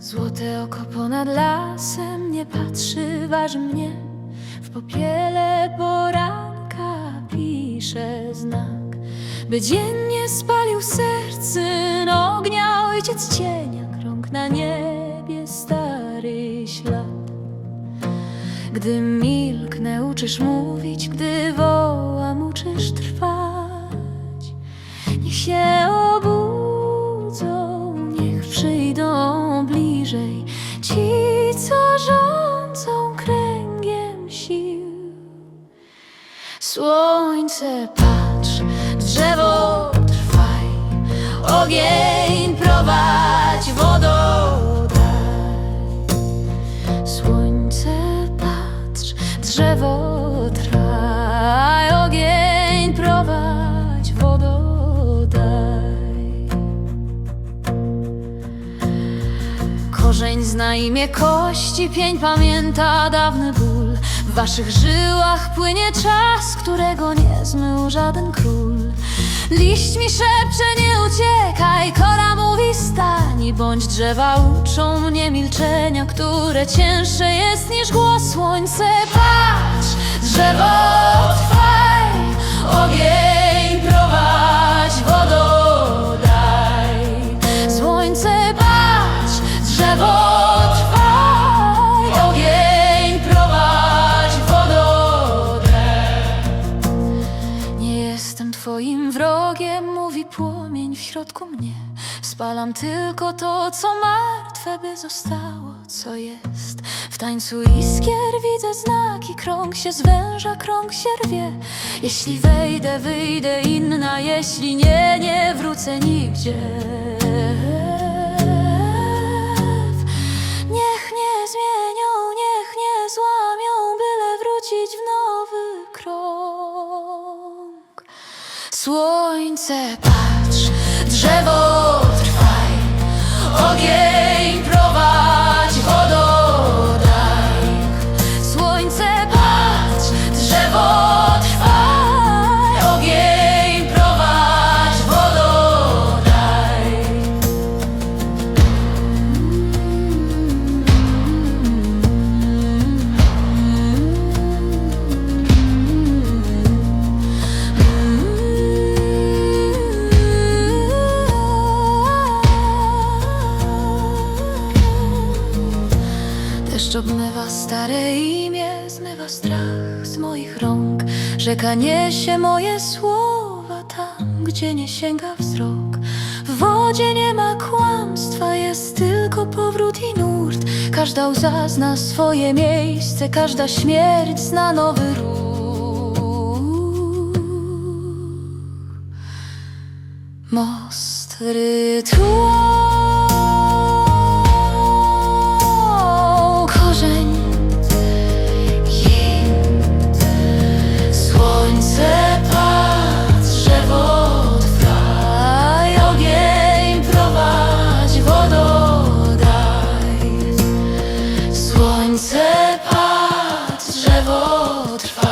Złote oko ponad lasem nie patrzy, waży mnie. W popiele poranka pisze znak By dziennie spalił serce. Ognia Ojciec cienia, krąg na niebie, stary ślad. Gdy milknę, uczysz mówić Gdy wołam, uczysz trwać. Niech się Słońce patrz, drzewo trwaj Ogień prowadź, wodą daj. Słońce patrz, drzewo trwaj Ogień prowadź, wodą daj. Korzeń zna imię kości, pień pamięta dawny ból waszych żyłach płynie czas, którego nie zmył żaden król. Liść mi szepcze, nie uciekaj, kora mówi stań Bądź drzewa uczą mnie milczenia, które cięższe jest niż głos Słońce. Patrz, drzewo trwaj, ogień prowadź, wodą daj. Słońce patrz, drzewo twoim wrogiem, mówi płomień w środku mnie. Spalam tylko to, co martwe by zostało, co jest. W tańcu iskier widzę znaki, krąg się zwęża, krąg się rwie. Jeśli wejdę, wyjdę inna, jeśli nie, nie wrócę nigdzie. Słońce patrz, drzewo trwaj, ogień stare imię, zmywa strach z moich rąk. Rzeka niesie moje słowa tam, gdzie nie sięga wzrok. W wodzie nie ma kłamstwa, jest tylko powrót i nurt. Każda łza zna swoje miejsce, każda śmierć zna nowy ruch. Most rytuału potrwa.